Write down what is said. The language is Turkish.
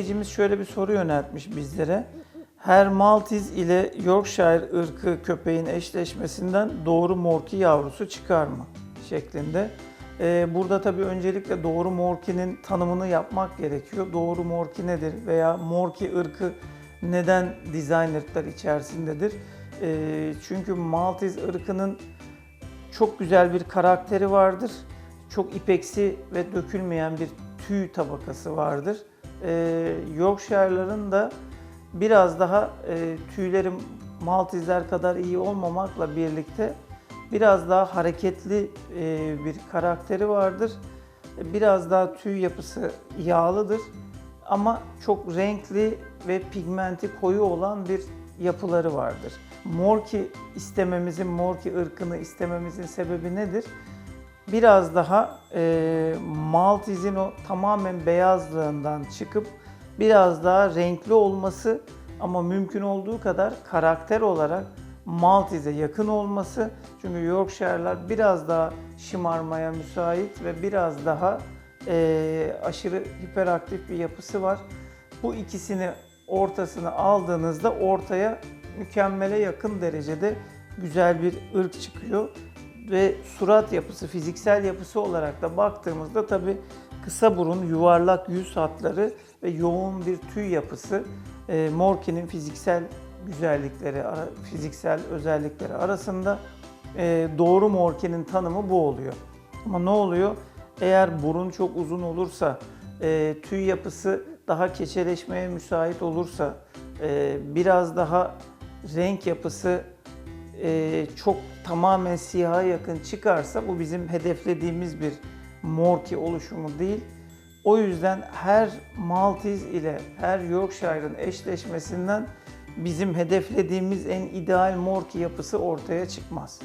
izleyicimiz şöyle bir soru yöneltmiş bizlere. Her Maltese ile Yorkshire ırkı köpeğin eşleşmesinden doğru Morki yavrusu çıkar mı? şeklinde. Ee, burada tabii öncelikle doğru Morki'nin tanımını yapmak gerekiyor. Doğru Morki nedir veya Morki ırkı neden dizayn ırklar içerisindedir? Ee, çünkü Maltese ırkının çok güzel bir karakteri vardır. Çok ipeksi ve dökülmeyen bir tüy tabakası vardır. Ee, Yorkshire'ların da biraz daha e, tüyleri Maltese'ler kadar iyi olmamakla birlikte biraz daha hareketli e, bir karakteri vardır. Biraz daha tüy yapısı yağlıdır ama çok renkli ve pigmenti koyu olan bir yapıları vardır. Morki istememizin, Morki ırkını istememizin sebebi nedir? Biraz daha e, Maltese'in o tamamen beyazlığından çıkıp biraz daha renkli olması ama mümkün olduğu kadar karakter olarak Maltese'e yakın olması. Çünkü Yorkshire'lar biraz daha şımarmaya müsait ve biraz daha e, aşırı hiperaktif bir yapısı var. Bu ikisini ortasını aldığınızda ortaya mükemmele yakın derecede güzel bir ırk çıkıyor. Ve surat yapısı, fiziksel yapısı olarak da baktığımızda tabii kısa burun, yuvarlak yüz hatları ve yoğun bir tüy yapısı e, Morki'nin fiziksel güzellikleri, fiziksel özellikleri arasında e, doğru Morki'nin tanımı bu oluyor. Ama ne oluyor? Eğer burun çok uzun olursa, e, tüy yapısı daha keçeleşmeye müsait olursa, e, biraz daha renk yapısı e, çok tamamen siyaha yakın çıkarsa bu bizim hedeflediğimiz bir Morki oluşumu değil. O yüzden her Maltese ile her Yorkshire'ın eşleşmesinden bizim hedeflediğimiz en ideal Morki yapısı ortaya çıkmaz.